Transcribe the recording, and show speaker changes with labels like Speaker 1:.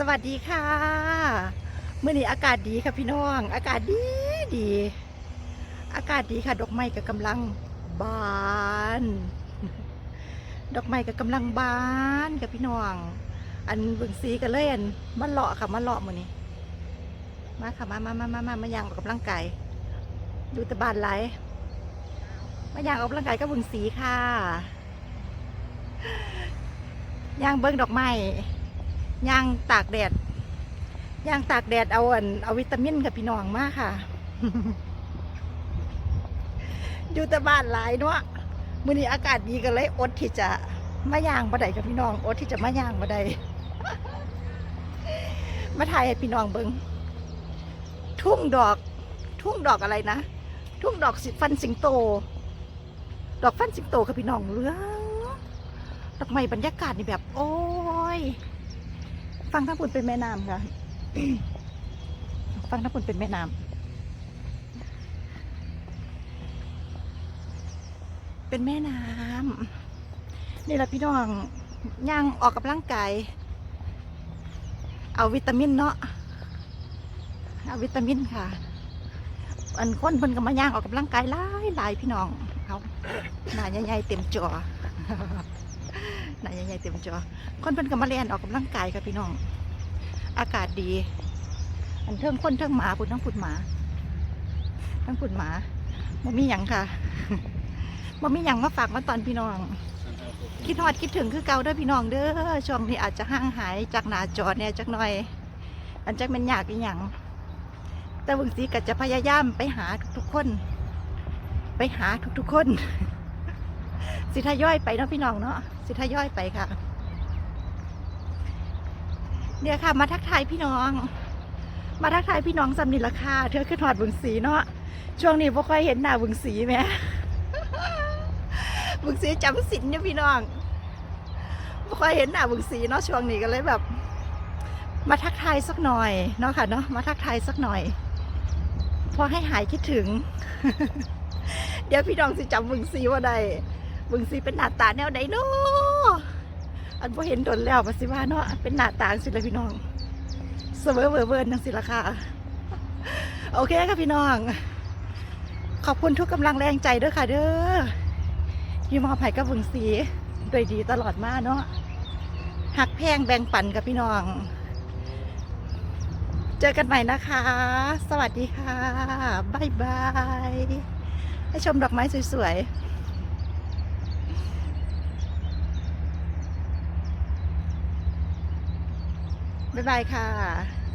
Speaker 1: สวัสดีค่ะเมื่อนี้อากาศดีค่ะพี่น้อง อากาศดีดี อากาศดีค่ะ ดอกไม้ก็กำลังบาน ดอกไม้ก็กำลังบานกับพี่น้อง อันเบิ่งสีกันเลยอันมาเลาะค่ะมาเลาะมือนี้มาค่ะมามามามามามาย่างออกกำลังกายดูแตะบานไหลมาย่างออกกำลังกายก็เบิ่งสีค่ะย่างเบิ่งดอกไม้ ย่างตากแดดย่างตากแดดเอาอันเอาวิตามินกับพี่น้องมากค่ะ อยู่แต่บ้านหลายเนาะมื้อนี้อากาศดีกันเลยอดที่จะมาย่างบ่ได้กับพี่น้องอดที่จะมาย่างบ่ได้มาถ่ายให้พี่น้องเบิงทุ่งดอก ทุ่งดอกอะไรนะทุ่งดอกสิฟันสิงโต ดอกฟันสิงโตค่ะพี่น้องเหลืองดอกไม้บรรยากาศนี่แบบ โอ้ย ฟังทั้งปุ่นเป็นแม่น้ำค่ะ ฟังทั้งปุ่นเป็นแม่น้ำเป็นแม่น้ำนี่แหละพี่น้องย่างออกกำลังกายเอาวิตามินเนาะเอาวิตามินค่ะ อันคนเพิ่นก็มาย่างออกกำลังกายหลายหลายพี่น้องเอาหน้าใหญ่ๆเต็มจอ หนาใหญ่ๆเต็มจอ คนเพิ่นก็มาเรียนออกกำลังกายค่ะพี่น้อง อากาศดี อันเทิงคนเทิงหมาพุ่นทั้งพุ่นหมา ทั้งพุ่นหมาบ่มีหยังค่ะบ่มีหยังมาฝากมาตอนพี่น้อง คิดฮอดคิดถึงคือเก่าเด้อพี่น้องเด้อ ช่วงนี้อาจจะห่างหายจากหน้าจอเนี่ยจักหน่อย อันจักเป็นยากอีหยังแต่บางทีก็จะพยายามไปหาทุกๆคน ไปหาทุกๆคน สิทย่อยไปเนาะพี่น้องเนาะสิทย่อยไปค่ะเนี่ยวค่ะ มาทักทายพี่น้อง มาทักทายพี่น้องสำนิราคาเธอขึ้นหอดบึงสีเนาะช่วงนี้บ่ค่อยเห็นหน้าบึงสีไหมบึงสีจำสินเนี่ยพี่น้องบ่ค่อยเห็นหน้าบึงสีเนาะช่วงนี้ก็เลยแบบ มาทักทายสักหน่อยเนาะค่ะเนาะมาทักทายสักหน่อยพอให้หายคิดถึง เดี๋ยวพี่น้องสิจำบึงสีว่าใด บึงสีเป็นหน้าตาแนวใดเนาะอันพอเห็นโดนแล้วมาสิว่าเนาะเป็นหน้าตาสิลยพี่น้องเสมอเวอร์เวิร์นจังสิละค่ะ โอเคค่ะพี่น้อง ขอบคุณทุกกำลังแรงใจด้วยค่ะ เด้อที่มอบให้กับวงสีโดยดีตลอดมาเนาะหักแพงแบ่งปันกับพี่น้อง เจอกันใหม่นะคะ สวัสดีค่ะ บ๊ายบาย ให้ชมดอกไม้สวยๆ บ๊ายบายค่ะ